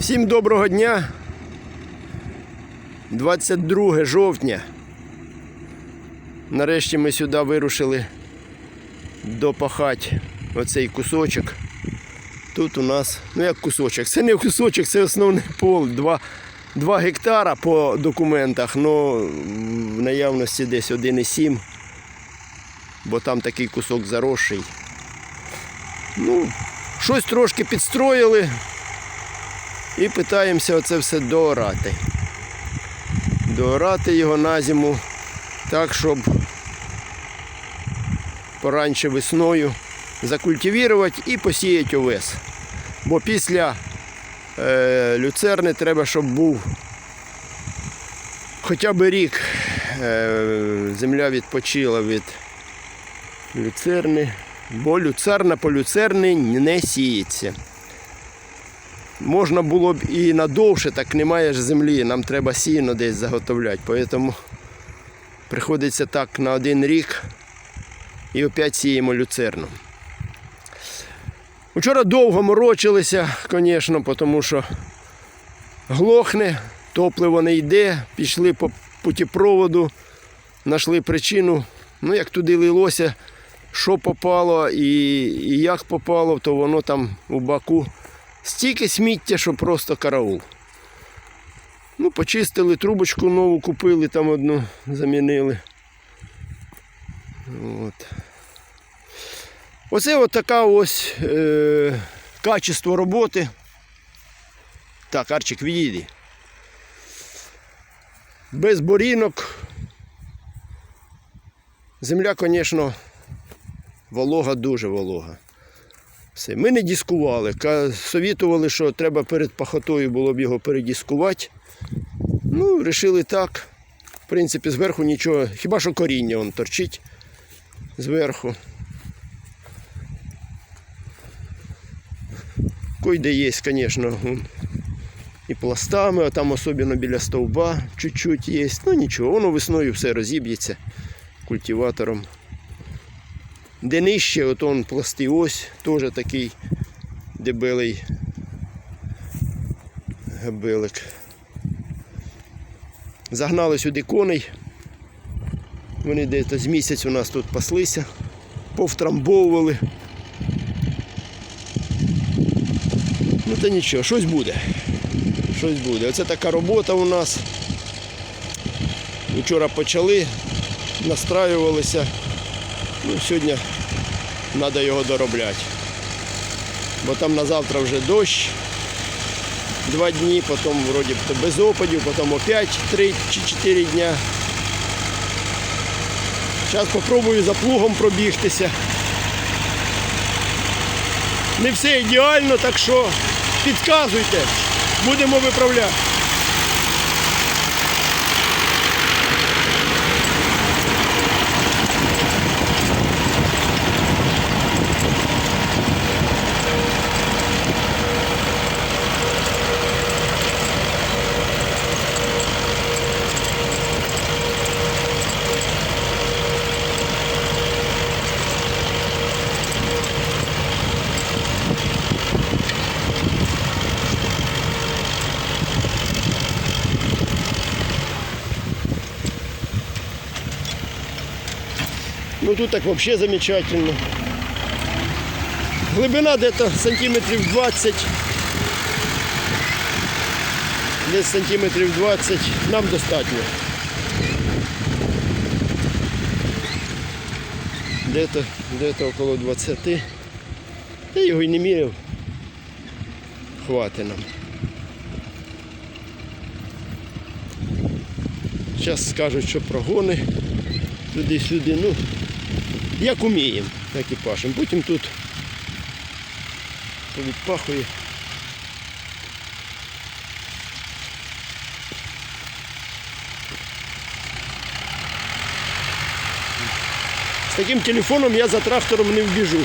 Всім доброго дня. 22 жовтня. Нарешті ми сюди вирушили допахати оцей кусочок. Тут у нас, ну як кусочок, це не кусочок, це основний пол. 2, 2 гектара по документах, але в наявності десь 1,7, бо там такий кусок заросший. Ну, щось трошки підстроїли і питаємося оце все доорати. Доорати його на зиму так, щоб пораньше весною закультивувати і посіяти овес. Бо після е, люцерни треба, щоб був хоча б рік е, земля відпочила від люцерни, бо люцерна по люцерни не сіється. Можна було б і надовше, так немає ж землі, нам треба сіно десь заготовляти. Тому приходиться так на один рік і опять сіємо люцерну. Вчора довго морочилися, звісно, тому що глохне, топливо не йде, пішли по путепроводу, знайшли причину. Ну, як туди лилося, що попало і, і як попало, то воно там у баку стільки сміття, що просто караул. Ну, почистили, трубочку нову купили, там одну замінили. От. Оце от така ось е, качество роботи. Так, Арчик, відійди. Без борінок. Земля, звісно, волога, дуже волога. Все. Ми не дискували. Совітували, що треба перед пахотою було б його передіскувати. Ну, вирішили так. В принципі, зверху нічого, хіба що коріння он торчить зверху. Койде є, звісно, і пластами, а там особливо біля стовба чуть-чуть є. Ну нічого, воно весною все розіб'ється культиватором. Де нижче, от он пласти ось, теж такий дебелий габелик. Загнали сюди коней. Вони десь з місяць у нас тут паслися, повтрамбовували. Ну та нічого, щось буде. Щось буде. Оце така робота у нас. Вчора почали, настраювалися. Ну, сьогодні треба його доробляти. Бо там на завтра вже дощ. Два дні, потім вроді без опадів, потім опять три чи чотири дня. Зараз спробую за плугом пробігтися. Не все ідеально, так що підказуйте, будемо виправляти. Тут так вообще замечательно. Глибина где-то сантиметрів 20. Десь сантиметрів 20 нам достатньо. Где-то, где-то около 20. Та його й не міряв. Хватить нам. Зараз скажуть, що прогони туди-сюди. Ну, як уміємо, так і пашемо. Потім тут відпахує. З таким телефоном я за трактором не вбіжу.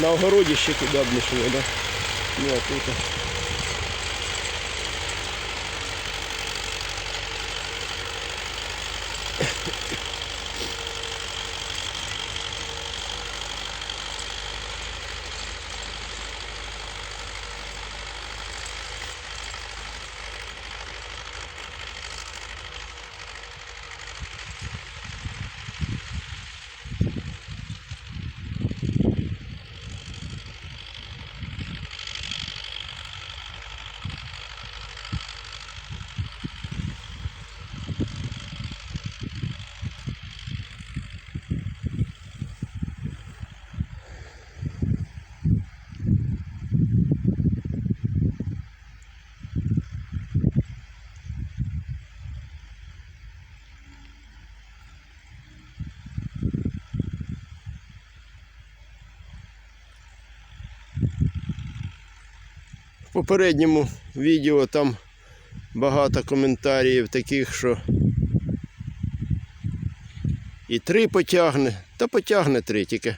На огороді ще куди б не йшло, да? Ну, а тут. Попередньому відео там багато коментарів таких, що і три потягне, та потягне три, тільки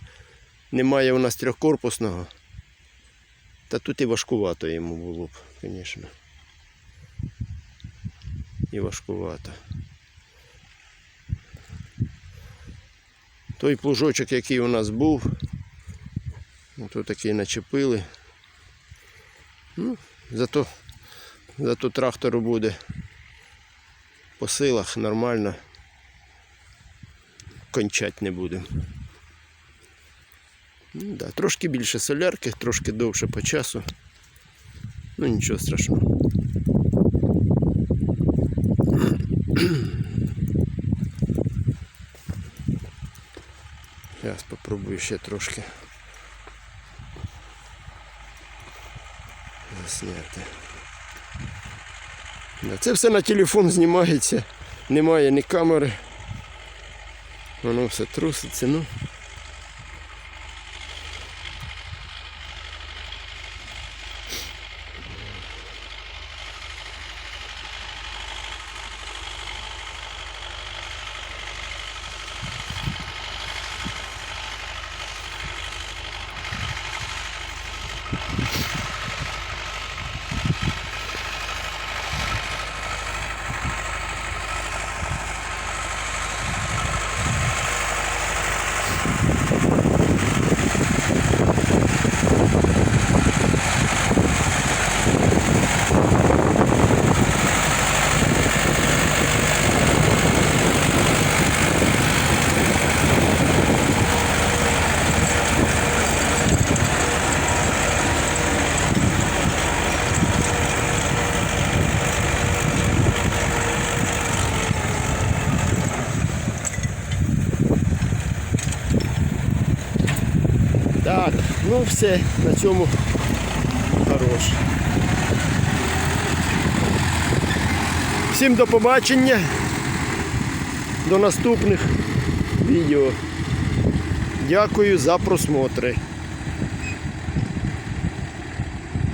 немає у нас трьохкорпусного. Та тут і важкувато йому було б, звісно. І важкувато. Той плужочок, який у нас був, то такий начепили. Ну, зато, зато трактору буде по силах нормально. Кончать не будемо. Ну, да, трошки більше солярки, трошки довше по часу. Ну нічого страшного. Зараз попробую ще трошки засняти. зняти. це все на телефон знімається, немає ні камери. Воно все труситься, ну. Так, ну все, на цьому хорош. Всім до побачення. До наступних відео. Дякую за просмотри.